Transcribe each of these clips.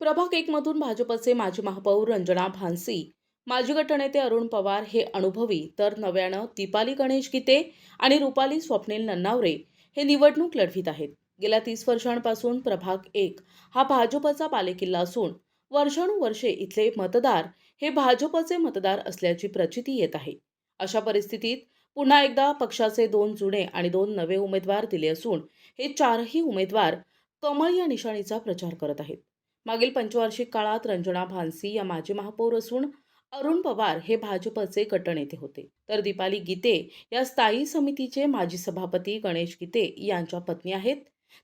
प्रभाग एकमधून भाजपचे माजी महापौर रंजना भानसी माजी गटनेते अरुण पवार हे अनुभवी तर नव्यानं दीपाली गणेश गीते आणि रुपाली स्वप्नील नन्नावरे हे निवडणूक लढवित आहेत. गेल्या तीस वर्षांपासून प्रभाग एक हा भाजपचा बालेकिल्ला असून वर्षानुवर्षे इथले मतदार हे भाजपचे मतदार असल्याची प्रचिती येत आहे. अशा परिस्थितीत पुन्हा एकदा पक्षाचे दोन जुने आणि दोन नवे उमेदवार दिले असून हे चारही उमेदवार कमळ या निशाणीचा प्रचार करत आहेत. मागील पंचवार्षिक काळात रंजना भानसी या माजी महापौर असून अरुण पवार हे भाजपचे गटनेते होते. तर दीपाली गीते या स्थायी समितीचे माजी सभापती गणेश गीते यांच्या पत्नी आहेत.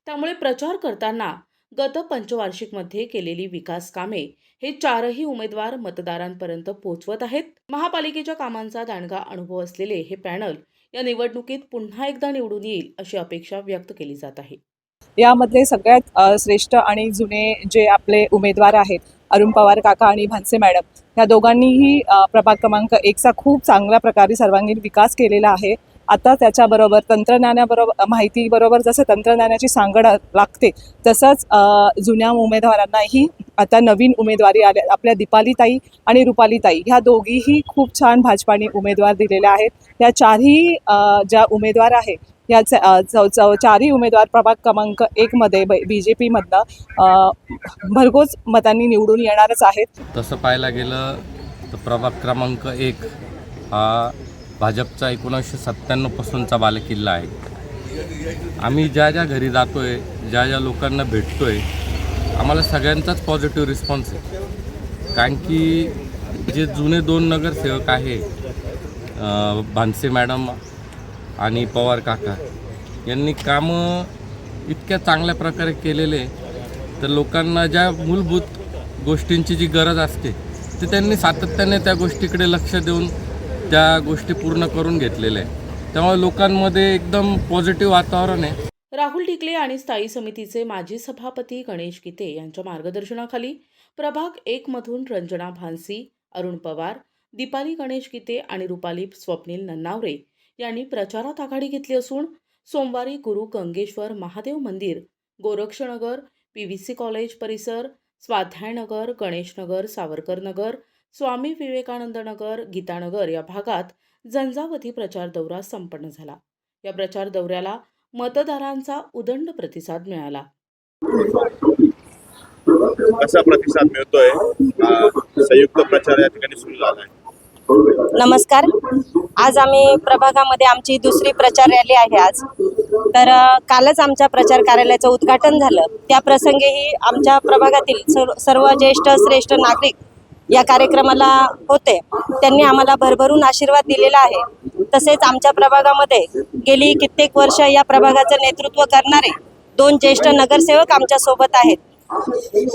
त्यामुळे प्रचार करताना गत पंचवार्षिकमध्ये केलेली विकास कामे हे चारही उमेदवार मतदारांपर्यंत पोहोचवत आहेत. महापालिकेच्या कामांचा दांडगा अनुभव असलेले हे पॅनल या निवडणुकीत पुन्हा एकदा निवडून येईल अशी अपेक्षा व्यक्त केली जात आहे. यामधले सगळ्यात श्रेष्ठ आणि जुने जे आपले उमेदवार आहेत अरुण पवार काका आणि भानसे मॅडम ह्या दोघांनीही प्रभाग क्रमांक एकचा खूप चांगल्या प्रकारे सर्वांगीण विकास केलेला आहे. आता त्याच्याबरोबर तंत्रज्ञानाबरोबर माहितीबरोबर जसं तंत्रज्ञानाची सांगड लागते तसंच जुन्या उमेदवारांनाही आता नवीन उमेदवारी आल्या आपल्या दीपालीताई आणि रुपालीताई ह्या दोघीही खूप छान भाजपाने उमेदवार दिलेल्या आहेत. या चारही ज्या उमेदवार आहे या चौ चौ चारही उमेदवार प्रभाग क्रमांक एकमध्ये बी जे पीमधनं भरघोस मतांनी निवडून येणारच आहेत. तसं पाहायला गेलं तर प्रभाग क्रमांक एक हा भाजपचा एकोणीसशे सत्त्याण्णवपासूनचा बालेकिल्ला आहे. आम्ही ज्या ज्या घरी जातो आहे ज्या ज्या लोकांना भेटतो आहे आम्हाला सगळ्यांचाच पॉझिटिव्ह रिस्पॉन्स आहे. कारण की जे जुने दोन नगरसेवक आहे भानसे मॅडम आणि पवार काका. यांनी कामं इतक्या चांगल्या प्रकारे केलेले तर लोकांना ज्या मूलभूत गोष्टींची जी गरज असते ते त्यांनी सातत्याने त्या गोष्टीकडे लक्ष देऊन त्या गोष्टी पूर्ण करून घेतलेल्या आहे त्यामुळे लोकांमध्ये एकदम पॉझिटिव्ह वातावरण आहे. राहुल टिकले आणि स्थायी समितीचे माजी सभापती गणेश गीते यांच्या मार्गदर्शनाखाली प्रभाग एकमधून रंजना भानसी अरुण पवार दीपाली गणेश गीते आणि रुपाली स्वप्नील नन्नावरे यांनी प्रचारात आघाडी घेतली असून सोमवारी गुरु गंगेश्वर महादेव मंदिर Gorakshanagar P V C college परिसर स्वाध्यायनगर गणेशनगर सावरकरनगर स्वामी विवेकानंद नगर गीतानगर या भागात झंझावती प्रचार दौरा संपन्न झाला. या प्रचार दौऱ्याला मतदारांचा उदंड प्रतिसाद मिळाला. कसा प्रतिसाद मिळतोय? संयुक्त प्रचार या ठिकाणी सुरू झाला आहे नमस्कार. आज आम्ही प्रभागामध्ये आमची दुसरी प्रचार रॅली आहे आज. तर कालच आमच्या प्रचार कार्यालयाचं उद्घाटन झालं. त्या प्रसंगीही आमच्या प्रभागातील सर्व- सर्व ज्येष्ठ श्रेष्ठ नागरिक या कार्यक्रमाला होते. त्यांनी आम्हाला भरभरून आशीर्वाद दिलेला आहे. तसेच आमच्या प्रभागामध्ये गेली कित्येक वर्ष या प्रभागाचं नेतृत्व करणारे दोन ज्येष्ठ नगरसेवक आमच्यासोबत आहेत.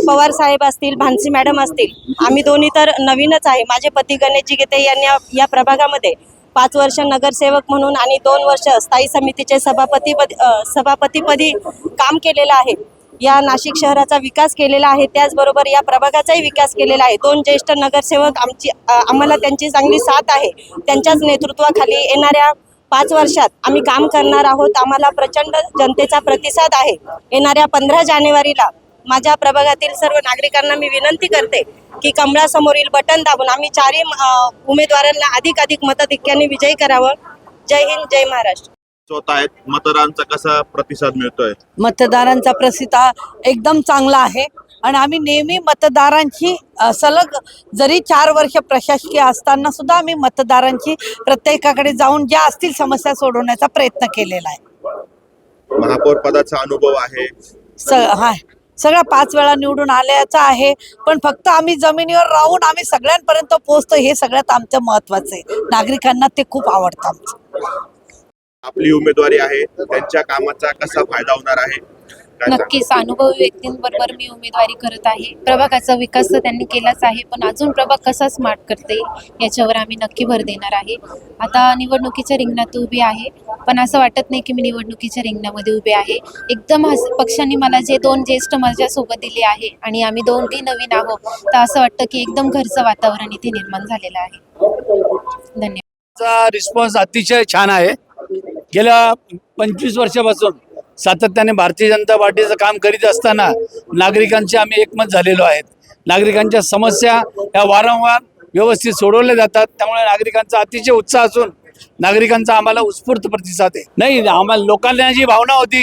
पवार साहेब असतील भानसी मॅडम असतील आम्ही दोन्ही तर नवीनच आहे. माझे पती गणेशजी गीते यांनी या प्रभागामध्ये पाच वर्ष नगरसेवक म्हणून आणि दोन वर्ष स्थायी समितीचे सभापतीपदी सभापतीपदी काम केलेलं आहे. या नाशिक शहराचा विकास केलेला आहे. त्याचबरोबर या प्रभागाचाही विकास केलेला आहे. दोन ज्येष्ठ नगरसेवक आमची आम्हाला त्यांची चांगली साथ आहे. त्यांच्याच नेतृत्वाखाली येणाऱ्या पाच वर्षात आम्ही काम करणार आहोत. आम्हाला प्रचंड जनतेचा प्रतिसाद आहे. येणाऱ्या पंधरा जानेवारीला माझ्या प्रभागातील सर्व नागरिकांना मी विनंती करते की कमळासमोरील बटन दाबून. आम्ही चारही उमेदवारांना अधिक अधिक मताधिक्याने विजयी करावं. जय हिंद जय महाराष्ट्र. आहेत. मतदारांचा कसा प्रतिसाद मिळतोय? मतदारांचा प्रतिसाद एकदम चांगला आहे. आणि आम्ही नेहमी मतदारांची सलग जरी चार वर्ष प्रशासकीय असताना सुद्धा आम्ही मतदारांची प्रत्येकाकडे जाऊन ज्या असतील समस्या सोडवण्याचा प्रयत्न केलेला आहे. महापौर पदाचा अनुभव आहे. स हा सगळ्या पाच वेळा निवडून आल्याचा आहे. पण फक्त आम्ही जमिनीवर राहून आम्ही सगळ्यांपर्यंत पोहोचतो हे सगळ्यात आमचं महत्वाचं आहे. नागरिकांना ते खूप आवडतं आमचं. आपली उमेदवारी आहे त्यांच्या कामाचा कसा फायदा होणार आहे? नक्कीच अनुभवी व्यक्तींबरोबर मी उमेदवारी करत आहे. प्रभागाचा विकास तर त्यांनी केलाच आहे पण अजून प्रभाग कसा स्मार्ट करते याच्यावर आम्ही नक्की भर देणार आहे. आता निवडणुकीच्या रिंगणात उभी आहे पण असं वाटत नाही की मी निवडणुकीच्या रिंगणामध्ये उभे आहे. एकदम पक्षांनी मला जे दोन ज्येष्ठ माझ्यासोबत दिले आहे आणि आम्ही दोघी नवीन आहोत तर असं वाटतं की एकदम घरचं वातावरण इथे निर्माण झालेलं आहे. धन्यवाद. रिस्पॉन्स अतिशय छान आहे. गेल्या पंचवीस वर्षापासून सातत्याने भारतीय जनता पार्टीचं काम करीत असताना नागरिकांचे आम्ही एकमत झालेलो आहेत. नागरिकांच्या समस्या या वारंवार व्यवस्थित सोडवल्या जातात. त्यामुळे नागरिकांचा अतिशय उत्साह असून नागरिकांचा आम्हाला उत्स्फूर्त प्रतिसाद आहे. नाही आम्हाला लोकांना जी भावना होती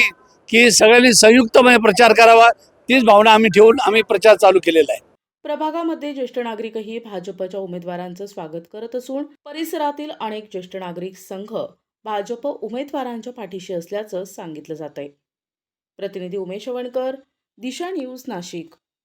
की सगळ्यांनी संयुक्तपणे प्रचार करावा तीच भावना आम्ही ठेवून आम्ही प्रचार चालू केलेला आहे. प्रभागामध्ये ज्येष्ठ नागरिकही भाजपच्या उमेदवारांचं स्वागत करत असून परिसरातील अनेक ज्येष्ठ नागरिक संघ भाजप उमेदवारांच्या पाठीशी असल्याचं सांगितलं जात आहे प्रतिनिधी उमेश वणकर दिशा न्यूज नाशिक.